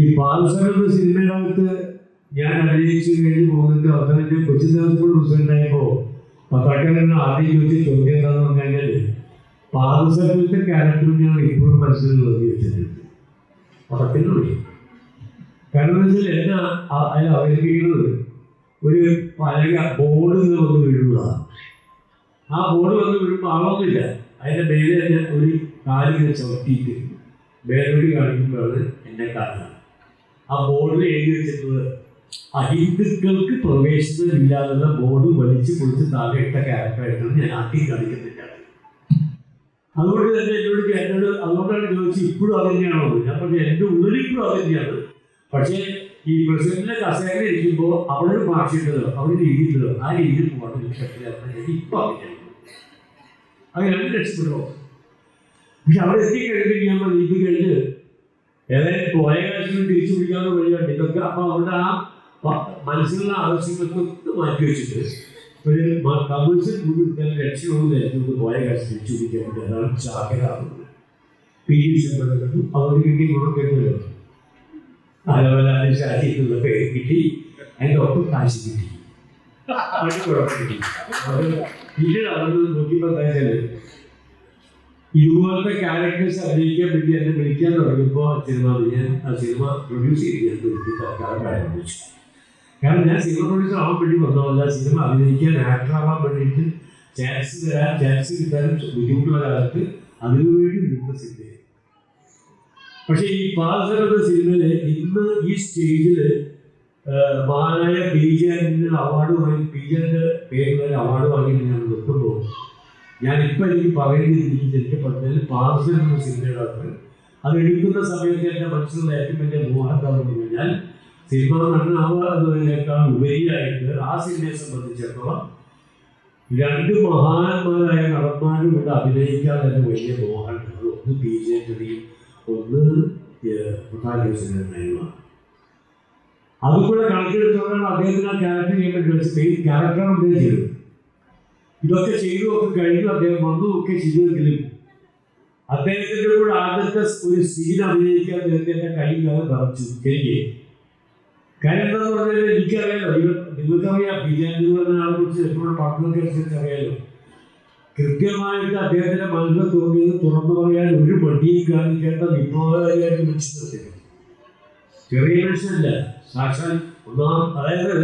ഈ പാൽസർ എന്ന സിനിമയിനകത്ത് ഞാൻ അഭിനയിച്ചു കഴിഞ്ഞ് പോകുന്നതിന്റെ അവസാനം കൊച്ചി ദേവസ്വം പ്രസിഡന്റ് ആയപ്പോൾ എന്നെ ആദ്യം ചോദിച്ച ചോദ്യം എന്താന്ന് പറഞ്ഞു കഴിഞ്ഞാൽ പാദസരത്തെ ഞാൻ ഇപ്പോഴും മനസ്സിൽ ഒതുക്കി വെച്ചിട്ടുണ്ട് പടത്തിനുള്ളിൽ കാരണം എന്ന് വെച്ചാൽ എന്നാ അതിൽ അവതരിപ്പിക്കുന്നത് ഒരു പഴയ ബോർഡ് വന്ന് വീഴുന്നതാണ്. ആ ബോർഡ് വന്ന് വീഴുമ്പോൾ ആളൊന്നുമില്ല. അതിന്റെ മേലെ ഒരു കാലിങ്ങനെ ചവിട്ടിയിട്ട് വേറൊരു കാണിക്കുമ്പോഴാണ് എന്നെ കാണുന്നത്. ആ ബോർഡിൽ എഴുതി വെച്ചിട്ടുള്ളത്. അഹിന്ദുക്കൾക്ക് പ്രവേശനമില്ലാതെ ബോർഡ് വലിച്ചു പൊളിച്ച് താഴെ ഇട്ട ക്യാരക്ടറായിട്ടാണ് ഞാൻ ആദ്യം കാണിക്കുന്നില്ല അതുകൊണ്ട് തന്നെ എന്നോട് എന്നോട് അതുകൊണ്ടാണ് ചോദിച്ചത് ഇപ്പോഴും അതന്നെയാണോ. ഞാൻ പറഞ്ഞു എന്റെ ഉള്ളിൽ ഇപ്പോഴും അത് തന്നെയാണ്. പക്ഷേ ഈ പ്രസിഡന്റിന്റെ കസേര ഇരിക്കുമ്പോൾ അവിടെ ഒരു ഭാഷയുണ്ടല്ലോ അവിടെ ഒരു ആ രീതിയിൽ പോകണം എനിക്ക് ഇപ്പൊ അറിയാം അങ്ങനെ രക്ഷപ്പെടുമോ പക്ഷെ അവിടെ എത്തിക്കഴിഞ്ഞാൽ പോയ കാശിനും തിരിച്ചു പിടിക്കാവുന്ന വഴിയുണ്ട്. ഇതൊക്കെ അപ്പൊ അവരുടെ ആ മനസ്സിലുള്ള ആവശ്യങ്ങൾക്ക് മാറ്റി വെച്ചിട്ട് ഒരു കമ്മ്യൂണിസ്റ്റ് കൂടുതൽ ലക്ഷ്യമുള്ള നേരത്തെ പോയ കാശ് തിരിച്ചു പിടിക്കാൻ വേണ്ടി അതാണ് ചാകരാകുന്നത് പി ജി ശമ്പളം അവർ കിട്ടി ഗുണം കേട്ടല്ലോ ആലോചന ഷാജി എന്നുള്ള പേര് കിട്ടി. അതിന്റെ ഒപ്പം കാശ് കിട്ടി. പിന്നീട് അവർ നോക്കിയപ്പോൾ ഇതുപോലത്തെ ക്യാരക്ടേഴ്സ് അഭിനയിക്കാൻ വേണ്ടി എന്നെ വിളിക്കാൻ തുടങ്ങിയപ്പോൾ സിനിമ ഞാൻ ആ സിനിമ പ്രൊഡ്യൂസ് ചെയ്ത് ഞാൻ നിർത്തി തൽക്കാലം ആരംഭിച്ചു കാരണം ഞാൻ സിനിമ പ്രൊഡ്യൂസർ ആവാൻ വേണ്ടി വന്നതല്ല സിനിമ അഭിനയിക്കാൻ ആക്ടർ ആവാൻ വേണ്ടിയിട്ട് ചാൻസ് തരാൻ ചാൻസ് കിട്ടാനും ബുദ്ധിമുട്ടുള്ള കാലത്ത് അതിനുവേണ്ടി നിന്ന സിനിമ പക്ഷേ ഈ പാൽസർ എന്ന സിനിമയിൽ ഇന്ന് ഈ സ്റ്റേജിൽ മഹാനായ ബി ജെ അവാർഡ് വാങ്ങി ബി ജെന്റെ പേരിൽ അവാർഡ് വാങ്ങിയിട്ട് ഞാൻ നിൽക്കുമ്പോൾ ഇപ്പൊ എനിക്ക് പറയേണ്ടത് എനിക്ക് ശരിക്കും പറഞ്ഞാൽ പാർസൽ എന്ന സിനിമയുടെ അത് എടുക്കുന്ന സമയത്ത് എന്റെ മനസ്സിലുള്ള ഏറ്റവും വലിയ മോഹം എന്താണെന്ന് പറഞ്ഞു കഴിഞ്ഞാൽ സിനിമ നടനാവുക എന്നതിനേക്കാൾ ഉപരിയായിട്ട് ആ സിനിമയെ സംബന്ധിച്ചിടത്തോളം രണ്ട് മഹാന്മാരായ നടന്മാരും ഇവിടെ അഭിനയിക്കാൻ തന്നെ വലിയ മോഹമുണ്ട് ഒന്ന് ബി ജെ പിയും ഒന്ന് പ്രധാനമന്ത്രിയുമാണ് അതുകൂടെ കൂടെ കണക്കെടുത്തോണ്ടാണ് അദ്ദേഹത്തിന് ആ ക്യാരക്ടർ ചെയ്യാൻ വേണ്ടി വെച്ചത് മെയിൻ ക്യാരക്ടറാണ് അദ്ദേഹം ചെയ്തത്. ഇതൊക്കെ ചെയ്തു ഒക്കെ കഴിഞ്ഞു അദ്ദേഹം വന്നു ഒക്കെ ചെയ്തെങ്കിലും അദ്ദേഹത്തിന്റെ കൂടെ ആദ്യത്തെ ഒരു സീൻ അഭിനയിക്കാൻ അദ്ദേഹത്തിന്റെ എന്റെ കൈ ഞാൻ നിറച്ചു. എനിക്ക് കാര്യം എന്താന്ന് പറഞ്ഞാൽ എനിക്കറിയാലോ ഇവ നിങ്ങൾക്കറിയാം ബിജാജി എന്ന് ആളെ കുറിച്ച് എപ്പോഴും പഠനമൊക്കെ അനുസരിച്ച് അറിയാലോ കൃത്യമായിട്ട് അദ്ദേഹത്തിന്റെ മനസ്സിൽ തോന്നിയത് തുറന്നു പറയാൻ ഒരു മടിയും കാണിക്കേണ്ട വിപ്ലവകാരിയായിട്ട് നിർത്തിയത് ചെറിയ മനുഷ്യനല്ല. സാക്ഷാൽ ഒന്നാം അതായത്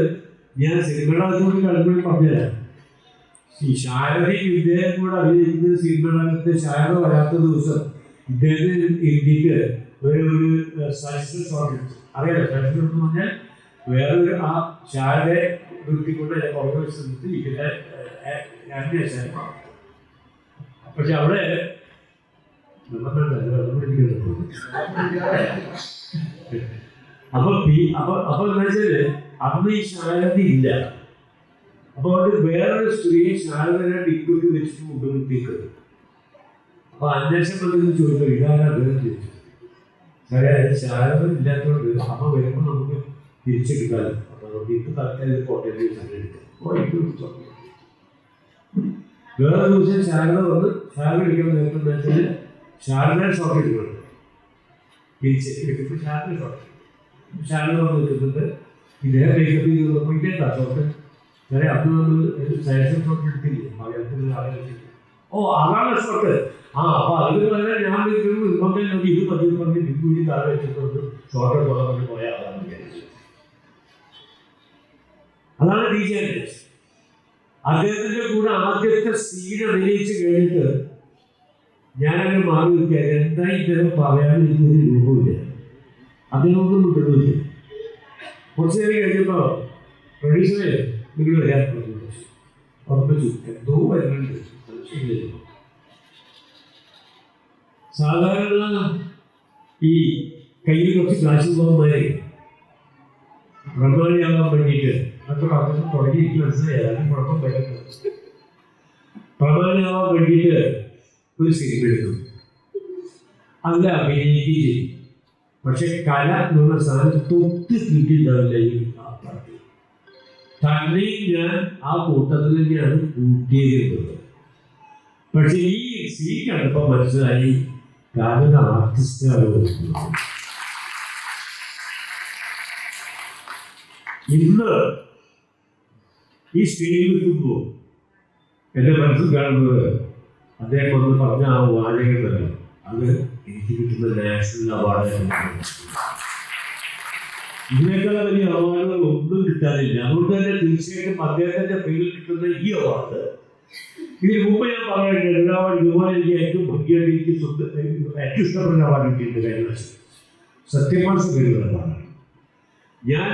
ഞാൻ സിനിമയുടെ അകത്തോട് കളിക്കുമ്പോൾ പറഞ്ഞുതരാം. ഈ ശാരദയും ഇദ്ദേഹം കൂടെ അഭിനയിക്കുന്ന സിനിമകളകത്ത് ശാരദ വരാത്ത ദിവസം ഇദ്ദേഹത്തിന് ഇന്ത്യയ്ക്ക് ഒരു ഒരു സൈസ് എടുത്തു അറിയാലോ സൈസ് എന്ന് പറഞ്ഞാൽ വേറൊരു ആ ശാരദയെ നിർത്തിക്കൊണ്ട് വെച്ച് നിർത്തി ശേഷം പക്ഷെ അവിടെ. അപ്പൊ അപ്പൊ അപ്പൊ എന്താ വെച്ചാൽ അന്ന് ഈ ശാരദ ഇല്ല. അപ്പൊ അവിടെ വേറൊരു സ്ത്രീയെ ശാരദനായിട്ട് ഡിക്കുട്ടി വെച്ചിട്ട് കൊണ്ടുവരുത്തേക്ക് അപ്പൊ അന്വേഷണം വന്നിട്ട് ചോദിച്ചു ഇതാരാ അദ്ദേഹം ചോദിച്ചു സാറേ അതിന് ശാരദം ഇല്ലാത്തതുകൊണ്ട് അമ്മ വരുമ്പോൾ നമുക്ക് തിരിച്ചെടുക്കാമല്ലോ അപ്പൊ നമുക്ക് ഇപ്പൊ തൽക്കാലം കോട്ടയം എടുക്കാം. വേറെ ദിവസം ശാരദ വന്ന് ശാരദ എടുക്കുന്ന നേരത്തെ ശാരദ ഷോട്ട് എടുക്കുന്നുണ്ട്. തിരിച്ച് എടുക്കുമ്പോൾ ശാരദ ഷോട്ട് ശാരദ വന്ന് നിൽക്കുന്നുണ്ട്. ഇദ്ദേഹം മേക്കപ്പ് ചെയ്ത് ഇതേട്ടാ ഷോട്ട് വേറെ അത് ശേഷം ഷോട്ട് എടുത്തില്ലേ മലയാളത്തിൽ ആളെ ഓ അതാണ് ഷോട്ട് ആ അപ്പൊ അതിന് പകരം ഞാൻ നിൽക്കുന്നു ഇപ്പം നോക്കി ഇത് പതി പറഞ്ഞ് ഡിഗ്രി താഴെ വെച്ചിട്ടുണ്ട്. ഷോട്ട് പോലെ പറഞ്ഞ് പോയ ആളാണ് വിചാരിച്ചത്. അതാണ് ഡി ജെ അദ്ദേഹത്തിന്റെ കൂടെ ആദ്യത്തെ സീഡ് അഭിനയിച്ച് കഴിഞ്ഞിട്ട് ഞാനങ്ങനെ മാറി നിൽക്കുക. എന്താ ഇദ്ദേഹം പറയാൻ എനിക്കൊരു രൂപമില്ല അതിനൊന്നും വിടുന്നില്ല കുറച്ച് നേരം കഴിഞ്ഞപ്പോ പ്രൊഡ്യൂസറെ വരാൻ പറഞ്ഞു ഉറപ്പിച്ചു എന്തോ വരുന്നുണ്ട്. സാധാരണ ഈ കയ്യിൽ കുറച്ച് കാശ് പോകുന്നവരെ പ്രമാണിയാവാൻ വേണ്ടിയിട്ട് അത്ര അതൊന്നും തുടങ്ങിയിട്ട് മനസ്സിലായാലും കുഴപ്പം വരുന്നത് പ്രമാണിയാവാൻ വേണ്ടിയിട്ട് ഒരു സിനിമ എടുക്കും അതിൽ അഭിനയിക്കുകയും ചെയ്യും പക്ഷെ കല എന്നുള്ള സാധനം തൊട്ട് കിട്ടിയിട്ടുണ്ടാവില്ല ഈ തന്നെയും ഞാൻ ആ കൂട്ടത്തിൽ തന്നെയാണ് കൂട്ടിയിരുന്നത് പക്ഷെ ഈ സീൻ കണ്ടപ്പോൾ മനസ്സിലായി കാരണം ആർട്ടിസ്റ്റാണ് ഇന്ന് ഈ സ്റ്റേജിൽ എത്തുമ്പോൾ എന്റെ മനസ്സിൽ കാണുന്നത് അദ്ദേഹം ഒന്ന് പറഞ്ഞ ആ വാചകം തന്നെ അത് എനിക്ക് കിട്ടുന്ന നാഷണൽ അവാർഡ് ഇതിനേക്കാൾ വലിയ അവാർഡുകൾ ഒന്നും കിട്ടാനില്ല. അതുകൊണ്ട് തന്നെ തീർച്ചയായിട്ടും അദ്ദേഹത്തിന്റെ പേരിൽ കിട്ടുന്ന ഈ അവാർഡ്. ഇതിന് മുമ്പ് ഞാൻ പറയുന്നത് എല്ലാ അവാർഡ് ഇതുപോലെ എനിക്ക് ഏറ്റവും ഭംഗിയായിട്ട് എനിക്ക് ഏറ്റവും ഇഷ്ടപ്പെട്ട അവാർഡ് കിട്ടിയിട്ടുണ്ട് സത്യമാണ് സത്യമാസ ഞാൻ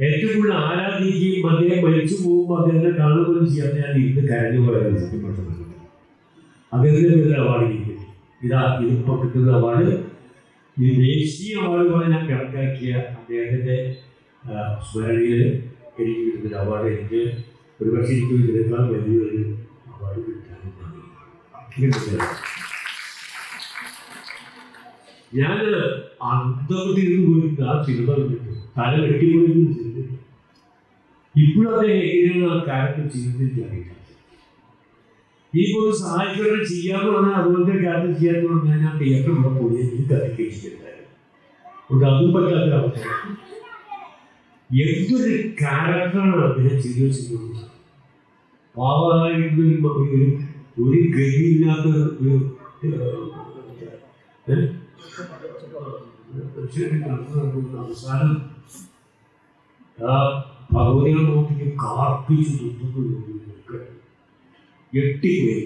ഏറ്റവും കൂടുതൽ ആരാധിക്കുകയും അദ്ദേഹം മരിച്ചു പോകുമ്പോൾ അദ്ദേഹത്തെ കാണുകയും ചെയ്യാൻ ഞാൻ ഇരുന്ന് കരഞ്ഞു പോയത് സത്യമാണ് അദ്ദേഹത്തിന്റെ പേരിൽ അവാർഡ് കിട്ടി. ഇതാ ഇതിപ്പോൾ കിട്ടുന്ന അവാർഡ്. ഈ ദേശീയ അവാർഡ് ഞാൻ കണക്കാക്കിയ അദ്ദേഹത്തിന്റെ സ്മരണയിൽ എനിക്ക് കിട്ടുന്ന അവാർഡ് എനിക്ക് ഒരുപക്ഷെ എനിക്ക് ഇതിനേക്കാൾ വലിയൊരു അവാർഡ് കിട്ടാൻ ഞാൻ അന്തപത്തിരുന്ന് പോയിട്ട് ആ സിനിമ കണ്ടിട്ട് തല വെട്ടിപ്പോയിരുന്നു സിനിമ ഇപ്പോഴും അദ്ദേഹം എങ്ങനെയാണ് ആ കാര്യത്തിൽ ചെയ്യുന്നത് അറിയില്ല ഈ ഒരു സഹായിക്കണം ചെയ്യാന്ന് പറഞ്ഞാൽ അതുപോലത്തെ കാര്യം ചെയ്യാന്ന് പറഞ്ഞാൽ ഞാൻ തിയേറ്ററിൽ കൂടെ പോയി എനിക്ക് കത്തിക്കേറ്റിട്ടുണ്ടായിരുന്നു അതുകൊണ്ട് അതും പറ്റാത്ത അവസ്ഥ. എന്തൊരു ക്യാരക്ടറാണ് അദ്ദേഹം ചെയ്തു വെച്ചിട്ടുള്ളത് പാവമായിട്ട് ഒരു ഒരു ഗതിയില്ലാത്ത ഒരു അവസാനം ആ ഭഗവതികളെ നോക്കി കാർപ്പിച്ചു തുത്തുന്നു എട്ടിപ്പോയി.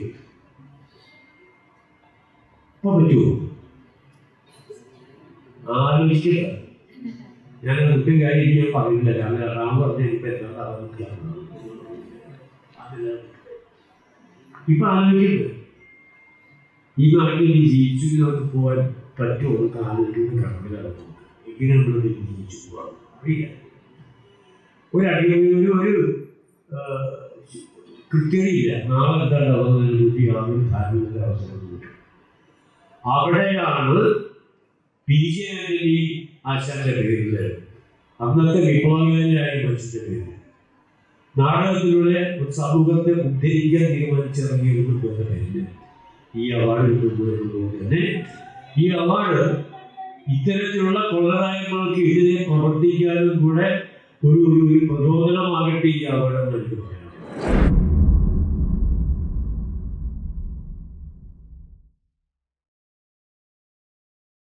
ഇപ്പൊ പറ്റുമോ ആലോചിക്കില്ല ഞാൻ കുട്ടിയും കാര്യം ഞാൻ പറയില്ല കാരണം റാം പറഞ്ഞ ഇപ്പൊ എന്താ പറയുന്നത് ഇപ്പൊ ആലോചിക്കുന്നത് ഈ നാട്ടിൽ നീ ജീവിച്ചു നമുക്ക് പോകാൻ പറ്റുമോ? എന്ന് ആലോചിക്കുന്ന കടമിലാണ് എങ്ങനെ നമ്മൾ ജീവിച്ചു പോകാം? അറിയില്ല. ഒരു അടി ഒരു കൃത്യതയില്ല നാളെ എന്താണ് അവന്നതിനെ കുറിച്ച് യാതൊരു ധാരണയുടെ അവസരമൊന്നുമില്ല അവിടെയാണ് പി ജെ ആന്റണി ആശാന്റെ പേരിൽ അന്നത്തെ വിപ്ലവകാരിയായ മനുഷ്യന്റെ പേര് നാടകത്തിലൂടെ ഒരു സമൂഹത്തെ ഉദ്ധരിക്കാൻ തീരുമാനിച്ചിറങ്ങിയിരുന്നു പേരിൽ ഈ അവാർഡ് കിട്ടുന്നതുകൊണ്ട് തന്നെ. ഈ അവാർഡ് ഇത്തരത്തിലുള്ള കൊള്ളരായ്മകൾക്ക് എതിരെ പ്രവർത്തിക്കാനും കൂടെ ഒരു ഒരു പ്രചോദനമാകട്ടെ ഈ അവാർഡ് എന്ന് എനിക്ക് പറയാം.